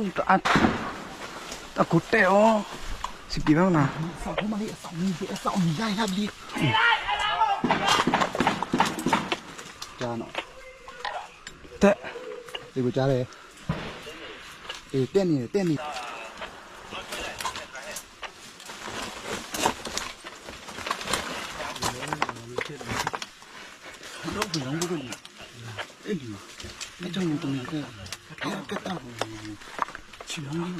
အိုးတတ်တကုတဲအောစီပီမောနာဆောင်ဟိုမလေးအဆောင်ကြီးအဆောင်ကြီးရိုက်ရပြီကြားနော်တဲ့ဒီကိုကြားတယ်အေးတက်နေတယ်တက်နေ တော့ဘယ်လိုလုပ်လဲအဲ့ဒီအဲ့ကြောင့်တုံးနေတယ်အဲ့ကတမ်းချီလုံးကြီး သူ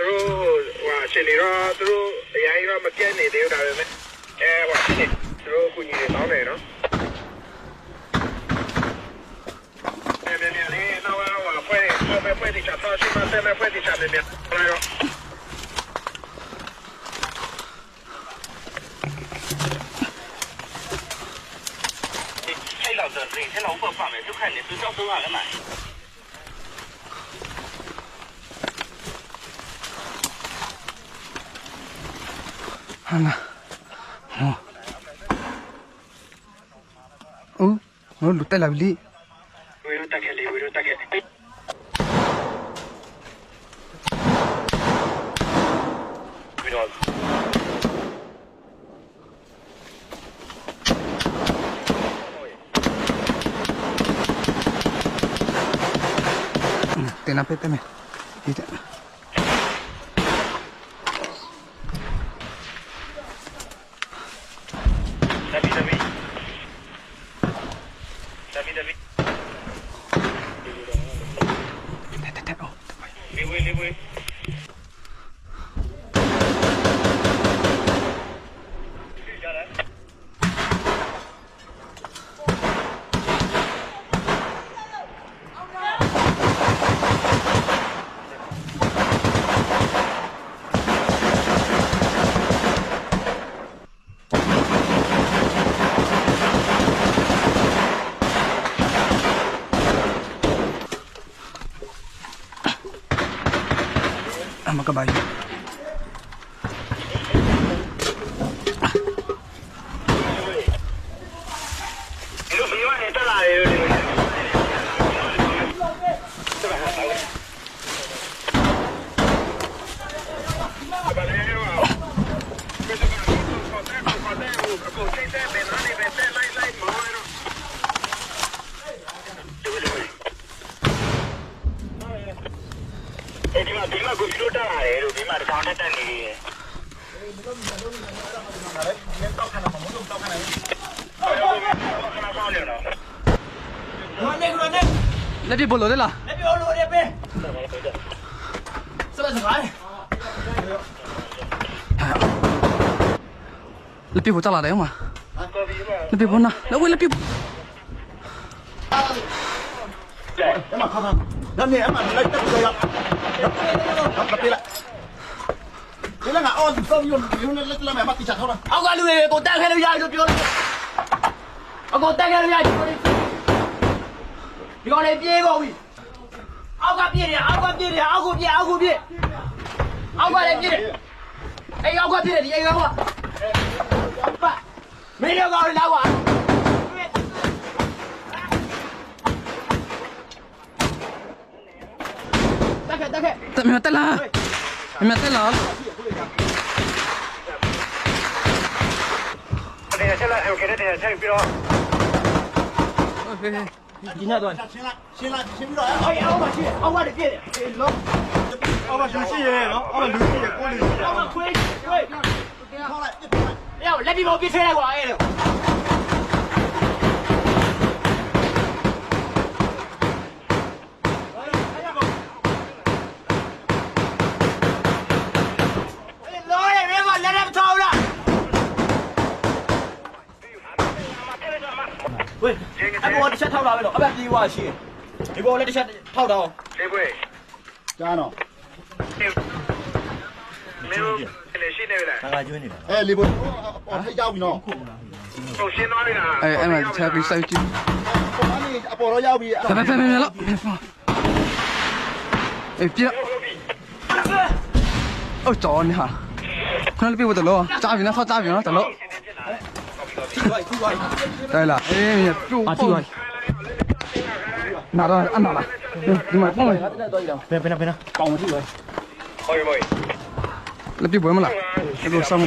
တို့ဟိုအချိန်လေးတော့သူတို့အရင်ကမပြတ်နေသေးဘူးဒါပေမဲ့အဲဟိုသူတို့ကုညီတွေတောင်းတယ်နော်အဲ့ဒီလေးလေးတော့ဟိုဖွဲ့ဖွဲ့ဖွဲ့တိချာတော့ရှိမှဆက်မဲ့ဖွဲ့တိချာနေတယ်ဟုတ်လား太每天老婆发霉，就看你睡觉都哪个奶。好了，哦，哦，我录在哪里？Aspetta, aspetta me. Dite. David, David. David, David. का भाई Valeu! Você vai voltar os contratos, o conceito é Lấy đi bộ lửa đấy là Lấy đi bộ lửa đi bê Sao lại sửa lại Lấy bộ chắc là đấy không à Lấy bộ nào. Lấy quên lấy bộ Em mà không không Đâm thì em mà lấy tất cả rồi Đập đập đi lại. လက်ဝဲလက်ပြအမခါခါဒါနဲ့အမလိုက်တက်ကြရဟုတ်ကဲ့လားဒီလကအော်ဆုံးယုံယုံနဲ့လက်လက်မဲ့မတိချထောင်းလားအောက်ကလူတွေကိုတက်ခဲလို့ရတယ်လို့ပြောတယ်အကိုတက်ခဲလို့ရတယ်ဒီကောင်လေးပြေးကုန်ပြီအောက်ကပြေးတယ်အောက်ကပြေးတယ်အောက်ကပြေးအောက်ကပြေးအောက်ကလည်းပြေးတယ်အေးအောက်ကပြေးတယ်ဒီအေးကောက်ကပတ်မင်းတို့ကောင်လာကွာတက်ခဲတက်ခဲတက်မြတက်လာမြတက်လာ ချက်ချက်လိုက်ဟိုကရက်တဲ့ချက်ပြီးတော့ဟေးဟေးဒီညတော့ရှင်းလိုက်ရှင်းလိုက်ရှင်းပြီးတော့အော်အောက်မှာရှိတယ်အောက်မှာတပြည့်တယ်လောအော်မှာရှိရဲနော်အော်မှာလူရှိတယ်ကိုယ်လူရှိတယ်အော်မှာခွေးခွေးထောက်လိုက်ပြစ်လိုက်အဲ့လက်ပြီးပေါ်ပြစ်ထဲလိုက်ကွာအဲ့လေ ဝေးအပေါ်တစ်ချက်ထောက်လာပဲလို့အပတ်ပြေးွားရှိဒီပေါ်လည်းတစ်ချက်ထောက်တော့လေးပွဲကြားနော်မင်းတို့လည်းရှိနေပြီလားအဲလီဘိုအော်ထိရောက်ပြီနော်ဟုတ်ရှင်းသွားပြီလားအဲအဲ့မှာချက်ပြီးစိုက်ကြည့်ပေါ်ကနေအပေါ်တော့ရောက်ပြီဖဖဖဖလောအေးပြအော်ကြောနေဟာခဏလေးပြဖို့တလို့ကြားပြီနော်ခေါ်ကြားပြီနော်တလို့ တိုက်လာအေးတူအာတူနာတော့အနာလာဒီမှာပေါ့လေဘယ်ဘယ်နာဘယ်နာပေါင်မထိပါဟိုမို့လက်ပြပွဲမလားအဲ့လိုစမ်း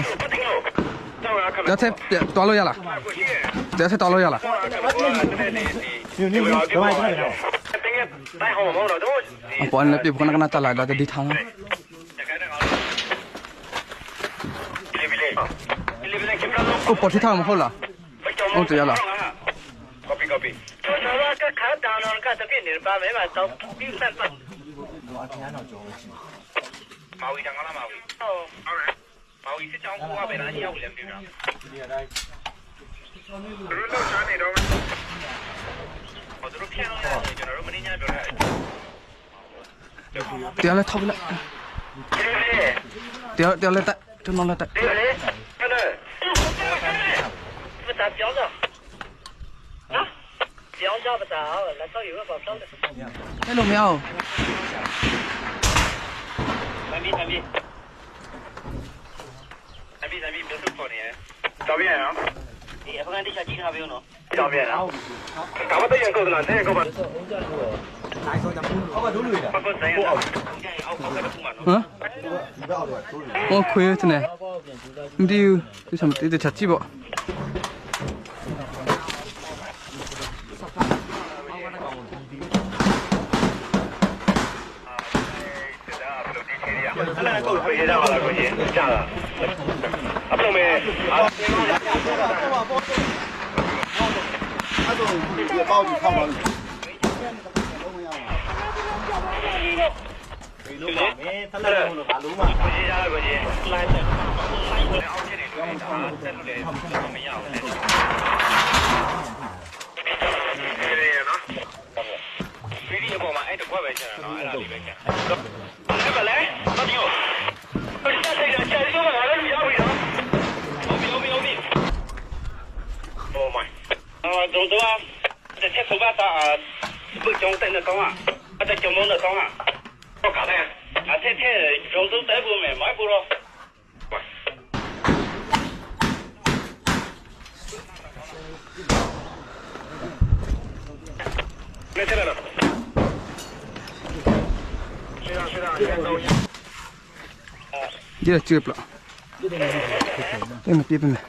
ဒါထက်တော်လို့ရလားဒါထက်တော်လို့ရလားယူနီဘာမှမလုပ်တော့အပေါ်လက်ပြပွဲကနာတလာဒါတဒီထားလားကိုပေါ်ထိထားမဟုတ်လား ông chỉ là copy copy tôi nói là cái khá đào nó cái tập viên này ba mấy mà tao biết sản phẩm đi đang có là Maui. Oh. Alright. Maui sẽ cho ông qua bên anh nhau liền đi nào. Rồi đâu cho này đâu. Ở chỗ kia nó là cho nó mình đi nhau được rồi. Tiêu lên thâu lại. Tiêu tiêu lên tại, cho nó lên tại. Tiêu lên. 标价不打，来到有个保标的， အဲ့လိုမရဘူး 三币三币，三比三比没有错的照片啊你也不看这小鸡还没有呢，照片啊干嘛都眼够的了这眼够吧包括怎样的？你看熬熬个不满 ဟမ်ဟောခွေးတဲ့နဲ့မဒီဘူးဒီစမ်းတေးချချီပေါ့ အဲ့ဒါကိုပြေးရပါလားကိုကြီးကြာလားအပလုံးမဲအာအဲ့တော့ဒီပေါက်ကြီးထောက်ပါလို့လူကမင်းဆက်လက်လို့ဘာလို့မှကိုကြီးရလားကိုကြီးလိုင်းတယ်အောက်ကျနေလို့ဒါတက်လို့လည်းမရဘူးလေဒီရနော်ဗီဒီယိုပေါ်မှာအဲ့တကွက်ပဲချင်တာနော်အဲ့ဒါလေးပဲချင်အဲ့ကလည်းမပြော 啊龙么啊这厕所外打啊不讲等那等啊啊在九龙的等啊不搞了呀啊在这儿中都在外买外部了喂来进来了睡觉睡觉先走一下这这个不了 đây mà tiếp này.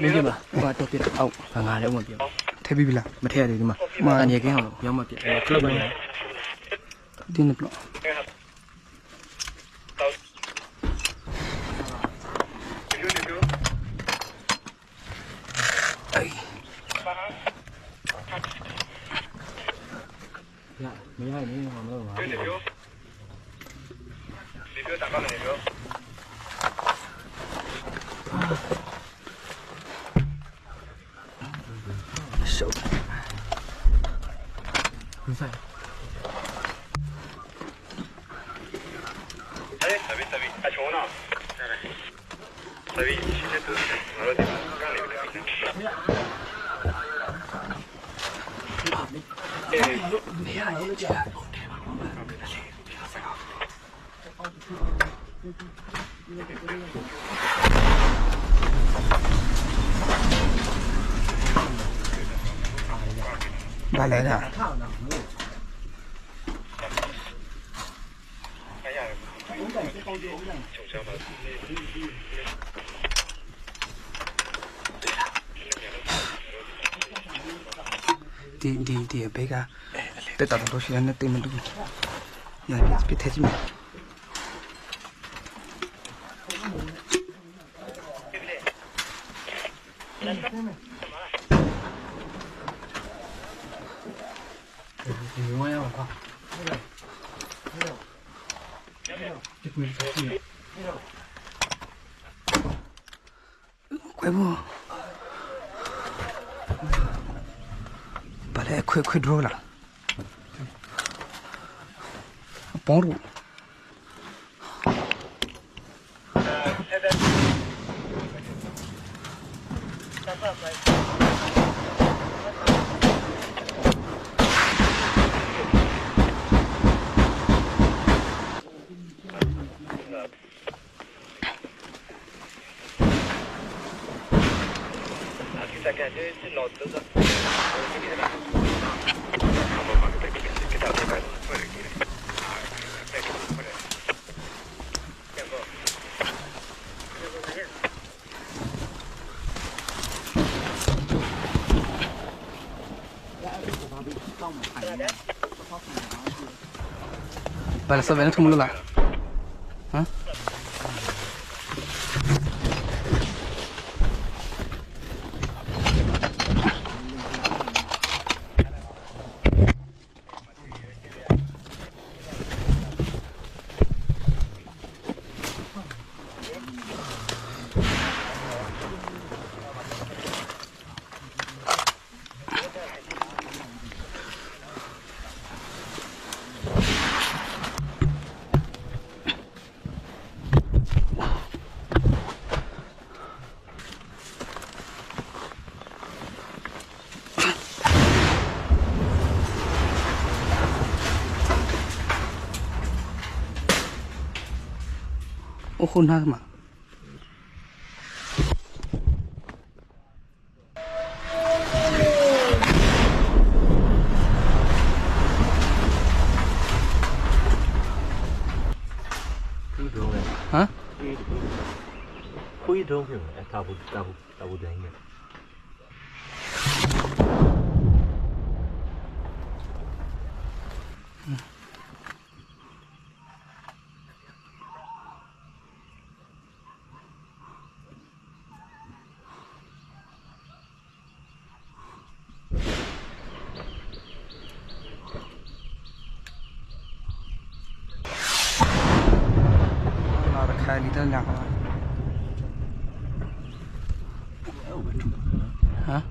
Đi đi mà? Qua tôi tiếp. Ông và ngài đấy ông mà tiếp. Thế bị là mà thế đấy mà. Mà anh ấy cái hậu giống mà tiếp mà club này đi nộp lọ. Yeah, mấy hai mấy hoàng đâu mà. Đi phiếu. Đi phiếu tạm bắt này phiếu. しょうざい哪来的？哎呀，好冷，这包多好冷，对，对对，别个在打多东西，那？对面都，呀，别太近。 က်တာတော့ရှိရနေတယ်မတူရပြထဲကြည့်မယ်ဝမ်းရပါခွဲဘူးဘာလဲခွဲခွဲဒရိုး Para saber cómo lo hago. 혼하마 어? 会的，会的，哎，大不大不大不专业。你等着还有啊？